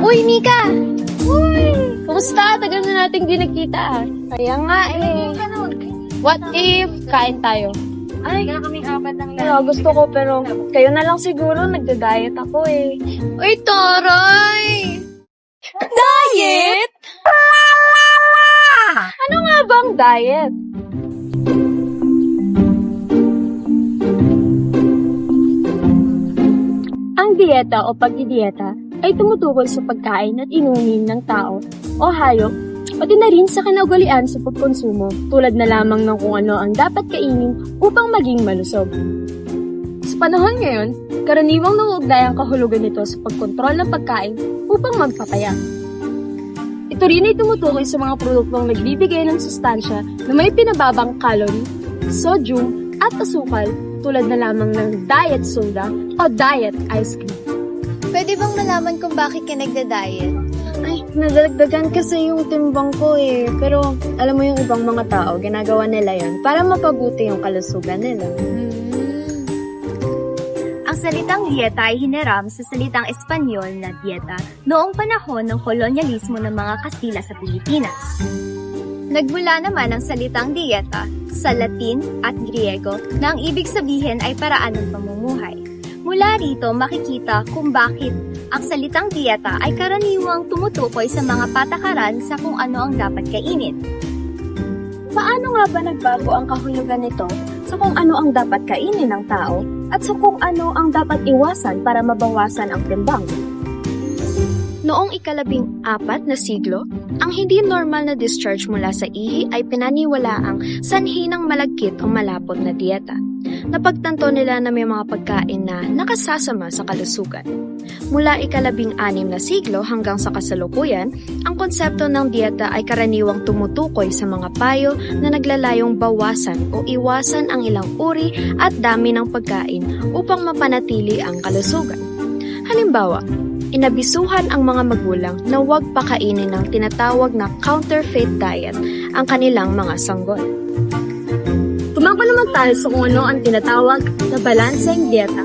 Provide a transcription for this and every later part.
Uy, Mika! Uy! Kumusta? Tagal na nating di nagkita ah. Kaya nga eh. What if kain tayo? Ay, kaming apat lang lang. gusto ko pero kayo na lang siguro nagda-diet ako eh. Uy, Toroy! Diet? Ano nga bang diet? Ang dieta o pagdidieta ay tumutukol sa pagkain at inumin ng tao o hayop pati na rin sa kinaugalian sa pagkonsumo tulad na lamang ng kung ano ang dapat kainin upang maging malusog. Sa panahon ngayon, karaniwang nauugnay ang kahulugan nito sa pagkontrol ng pagkain upang magpapaya. Ito rin ay tumutukoy sa mga produktong nagbibigay ng sustansya na may pinababang calorie, sodium, at asukal tulad na lamang ng diet soda o diet ice cream. Malaman kung bakit ka nagda-diet? Ay, nadagdagan kasi yung timbang ko eh. Pero alam mo yung ibang mga tao, ginagawa nila yon para mapabuti yung kalusugan nila. Hmm. Ang salitang dieta ay hiniram sa salitang Espanyol na dieta noong panahon ng kolonyalismo ng mga Kastila sa Pilipinas. Nagmula naman ang salitang dieta sa Latin at Griego na ang ibig sabihin ay paraan ng pamumuhay. Mula rito makikita kung bakit ang salitang dieta ay karaniwang tumutukoy sa mga patakaran sa kung ano ang dapat kainin. Paano nga ba nagbago ang kahulugan nito sa kung ano ang dapat kainin ng tao at sa kung ano ang dapat iwasan para mabawasan ang timbang? Noong ikalabing apat na siglo, ang hindi normal na discharge mula sa ihi ay pinaniwalaang sanhi ng malagkit o malapot na dieta. Napagtanto nila na may mga pagkain na nakasasama sa kalusugan. Mula ikalabing anim na siglo hanggang sa kasalukuyan, ang konsepto ng dieta ay karaniwang tumutukoy sa mga payo na naglalayong bawasan o iwasan ang ilang uri at dami ng pagkain upang mapanatili ang kalusugan. Halimbawa, inabisuhan ang mga magulang na huwag pakainin ng tinatawag na counterfeit diet ang kanilang mga sanggol. Tumapa naman tayo sa kung ano ang tinatawag na balancing dieta.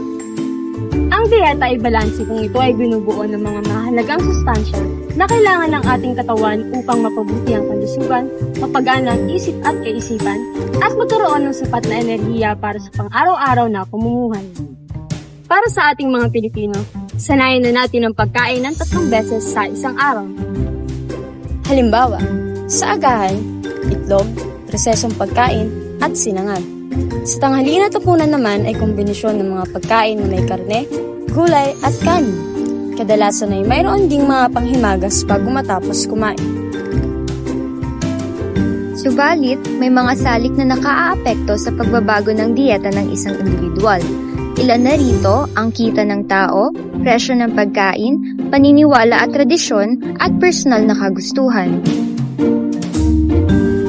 Ang dieta ay balanse kung ito ay binubuo ng mga mahalagang sustansya na kailangan ng ating katawan upang mapabuti ang kalusugan, mapagana ang isip at kaisipan, at magkaroon ng sapat na enerhiya para sa pang-araw-araw na pamumuhay. Para sa ating mga Pilipino, sanayin na natin ang pagkain ng tatlong beses sa isang araw. Halimbawa, sa agahan, itlog, prosesong pagkain, at sinangag. Sa tanghalian at hapunan naman ay kombinasyon ng mga pagkain na may karne, gulay at kanin. Kadalasan ay mayroon ding mga panghimagas bago matapos kumain. Subalit, may mga salik na nakaaapekto sa pagbabago ng dieta ng isang individual. Ilan na rito ang kita ng tao, presyo ng pagkain, paniniwala at tradisyon, at personal na kagustuhan.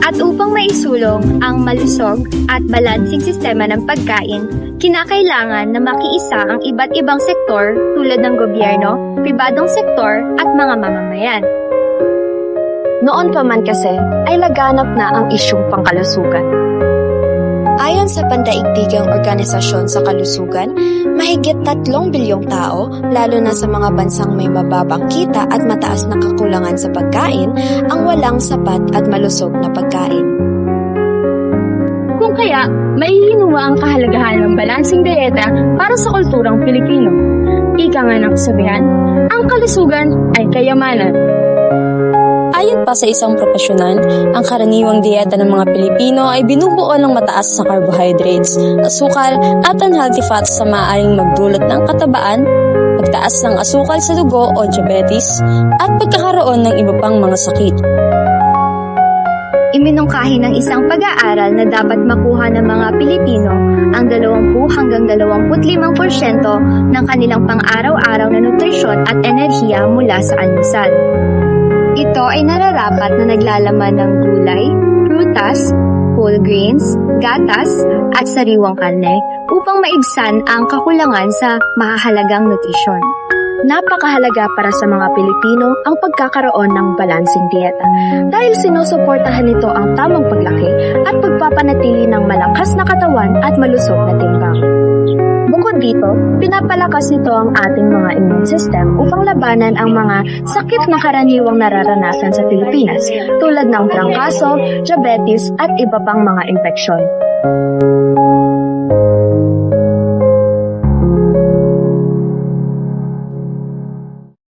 At upang maisulong ang malusog at balansing sistema ng pagkain, kinakailangan na makiisa ang iba't ibang sektor tulad ng gobyerno, pribadong sektor at mga mamamayan. Noon pa man kasi ay laganap na ang isyong pangkalusugan. Ayon sa Pandaigdigang Organisasyon sa Kalusugan, mahigit 3 bilyong tao, lalo na sa mga bansang may mababang kita at mataas na kakulangan sa pagkain, ang walang sapat at malusog na pagkain. Kung kaya, maihinuwa ang kahalagahan ng balansing dieta para sa kulturang Pilipino. Ika nga ng kasabihan, ang kalusugan ay kayamanan. Ayon pa sa isang profesional, ang karaniwang dieta ng mga Pilipino ay binubuo ng mataas sa carbohydrates, asukal at unhealthy fats sa maaaring magdulot ng katabaan, pagtaas ng asukal sa dugo o diabetes, at pagkakaroon ng iba pang mga sakit. Iminungkahi ng isang pag-aaral na dapat makuha ng mga Pilipino ang 20 hanggang 25% ng kanilang pang-araw-araw na nutrisyon at enerhiya mula sa almusal. Ito ay nararapat na naglalaman ng gulay, prutas, whole grains, gatas, at sariwang karne upang maibsan ang kakulangan sa mahahalagang nutrisyon. Napakahalaga para sa mga Pilipino ang pagkakaroon ng balansing dieta dahil sinusuportahan nito ang tamang paglaki at pagpapanatili ng malakas na katawan at malusog na timbang. Bukod dito, pinapalakas nito ang ating mga immune system upang labanan ang mga sakit na karaniwang nararanasan sa Pilipinas tulad ng trangkaso, diabetes at iba pang mga infeksyon.